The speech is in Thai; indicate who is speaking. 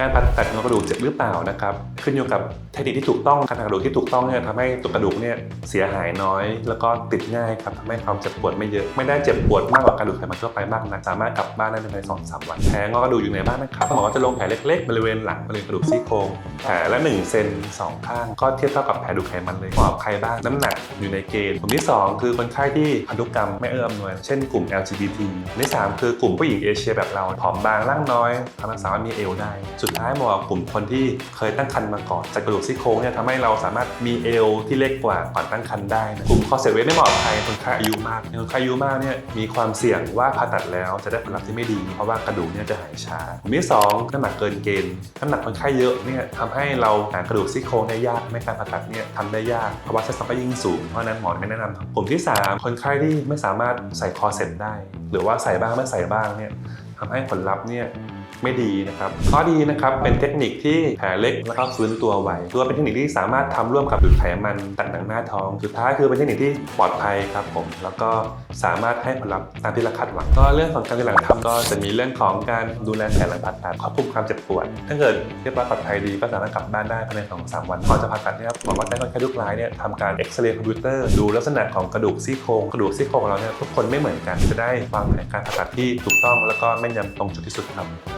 Speaker 1: การผ่าตัดงอกระดูกเจ็บหรือเปล่านะครับขึ้นอยู่กับเทคนิคที่ถูกต้องการผ่ากระดูกที่ถูกต้องเนี่ยทำให้ตัวกระดูกเนี่ยเสียหายน้อย แล้วก็ติดง่ายครับทำให้ความเจ็บปวดไม่เยอะไม่ได้เจ็บปวดมากกว่ากระดูกไขมันทั่วไปมากนะสามารถกลับบ้านได้ภายในสองสามวันแผลงอกระดูกอยู่ในบ้านนะครับหมอจะลงแผลเล็กๆ บริเวณหลังบริเวณกระดูกซี่โครง แผลละ1เซนสองข้าง ก็เทียบเท่ากับแผลดูกไขมันเลยเหมาะกับใครบ้างน้ำหนักอยู่ในเกณฑ์กลุ่มที่สองคือคนไข้ที่พันธุกรรมไม่เอื้ออำนวย เช่นกลุ่ม LGBT อันที่สามคือกลุ่มผู้หญิงเอเชียแบบเราผอมบางร่างน้อยทำให้สามารถมีเอวได้ สุดท้ายเหมาะกับกลุ่มคนที่เคยตั้งครรภ์มาก่อนจากกระดูกซี่โครงเนี่ยทำให้เราสามารถมีเอวที่เล็กกว่าก่อนตั้งครรภ์ได้นะกลุ่มคอเซเวสไม่เหมาะกับใครคนไข้อายุมากคนไข้อายุมากเนี่ยมีความเสี่ยงว่าผ่าตัดแล้วจะได้ผลลัพธ์ที่ไม่ดี เพราะว่ากระดูกเนี่ยจะหายช้ากลุ่มที่สองน้ำหนักเกินเกณฑ์น้ำหนักคนไข้เยอะเนี่ยทำให้เราหากระดูกซี่โครงได้ยากไม่การผ่าตัดเนี่ยทำได้ยากเพราะว่าเซสซองก็ยิ่งสูงเพราะนั้นหมอไม่แนะนำกลุ่มที่สามคนไข้ที่ไม่สามารถใส่คอเซ็ตได้ หรือว่าใส่บ้างไม่ใส่บ้างเนี่ยทำให้ผลลัพธ์เนี่ย ไม่ดีนะครับข้อดีนะครับเป็นเทคนิคที่แผลเล็กแล้วก็ฟื้นตัวไวตัวเป็นเทคนิคที่สามารถทำร่วมกับดูดไขมันตัดหนังหน้าท้อง สุดท้ายคือเป็นเทคนิคที่ปลอดภัยครับผม แล้วก็สามารถให้ผลลัพธ์ตามที่เราคาดหวัง ก็เรื่องของการดูแลหลังทำก็จะมีเรื่องของการดูแลแผลหลังผ่าตัดควบคุมความเจ็บปวด ถ้าเกิดเรียบร้อยปลอดภัยดีก็สามารถกลับบ้านได้ภายในสองสามวันก่อนจะผ่าตัดเนี่ยครับหมอว่าได้คนไข้ทุกรายเนี่ยทำการเอ็กซเรย์คอมพิวเตอร์ดูลักษณะของกระดูกซี่โครงกระดูกซี่โครงของเราเนี่ยทุกคนไม่เหมือนกันจะได้วางแผนการผ่าตัดที่ถูกต้องแล้วก็แม่นยำตรงจุดที่สุดครับ